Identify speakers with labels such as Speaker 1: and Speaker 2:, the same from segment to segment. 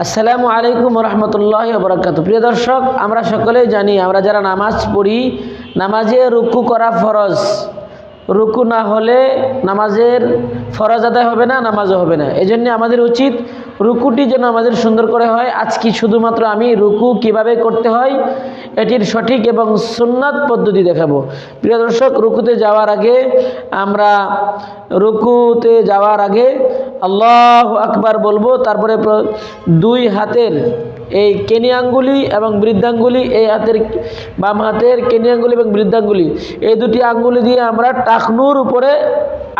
Speaker 1: আসসালামু আলাইকুম রহমতুল্লাহ বরকাত প্রিয় দর্শক, আমরা সকলেই জানি, আমরা যারা নামাজ পড়ি, নামাজে রুকু করা ফরজ। রুকু না হলে নামাজের ফরজ আদায় হবে না, নামাজও হবে না। এই জন্য আমাদের উচিত রুকুটি যেন আমাদের সুন্দর করে হয়। আজকে শুধুমাত্র আমি রুকু কীভাবে করতে হয়, এটির সঠিক এবং সুন্নাত পদ্ধতি দেখাবো। প্রিয় দর্শক, রুকুতে যাওয়ার আগে, আমরা রুকুতে যাওয়ার আগে আল্লাহ আকবার বলব, তারপরে দুই হাতের এই কেনি আঙ্গুলি এবং বৃদ্ধাঙ্গুলি, এই হাতের বাম হাতের কেনি আঙ্গুলি এবং বৃদ্ধাঙ্গুলি, এই দুটি আঙ্গুলি দিয়ে আমরা টাকনুর উপরে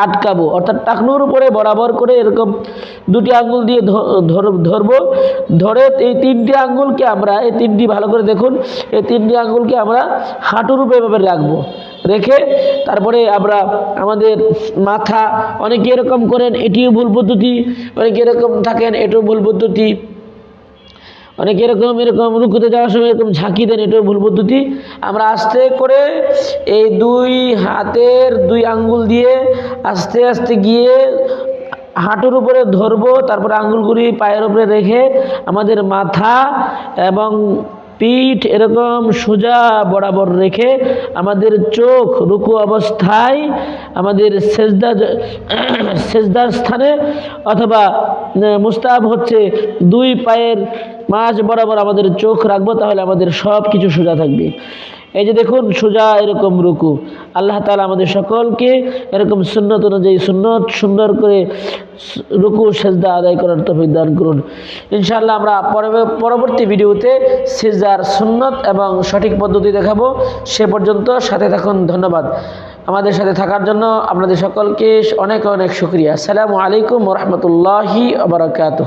Speaker 1: আটকাবো। অর্থাৎ টাকনুর উপরে বরাবর করে এরকম দুটি আঙ্গুল দিয়ে ধরবো। ধরে এই তিনটি আঙ্গুলকে আমরা, এই তিনটি ভালো করে দেখুন, এই তিনটি আঙ্গুলকে আমরা হাঁটুর উপরে এভাবে রাখব। রেখে তারপরে আমরা আমাদের মাথা অনেকে এরকম করেন, এটিও ভুল পদ্ধতি। অনেকে এরকম থাকেন, এটিও ভুল পদ্ধতি। অনেকে এরকম এরকম রুকুতে যাওয়ার সময় এরকম ঝাঁকি দেন, এটাও ভুল পদ্ধতি। আমরা আস্তে করে এই দুই হাতের দুই আঙ্গুল দিয়ে আস্তে আস্তে গিয়ে হাঁটুর উপরে ধরবো, তারপরে আঙ্গুলগুলি পায়ের উপরে রেখে আমাদের মাথা এবং পিঠ এরকম সোজা বরাবর রেখে আমাদের চোখ রুকু অবস্থায় আমাদের সেজদা সেজদার স্থানে অথবা মুস্তাব হচ্ছে দুই পায়ের মাঝ বরাবর আমাদের চোখ রাখব, তাহলে আমাদের সব কিছু সোজা থাকবে। এই যে দেখুন, সোজা এরকম রুকু। আল্লাহ তালা আমাদের সকলকে এরকম সুন্নত অনুযায়ী সুন্নত সুন্দর করে রুকু, সেজদা আদায় করার তফিক দান করুন। ইনশাআল্লাহ আমরা পরবর্তী ভিডিওতে সেজদার সুন্নত এবং সঠিক পদ্ধতি দেখাবো। সে পর্যন্ত সাথে থাকুন, ধন্যবাদ। আমাদের সাথে থাকার জন্য আপনাদের সকলকে অনেক অনেক শুক্রিয়া। আসসালামু আলাইকুম রহমতুল্লাহি আবরকাত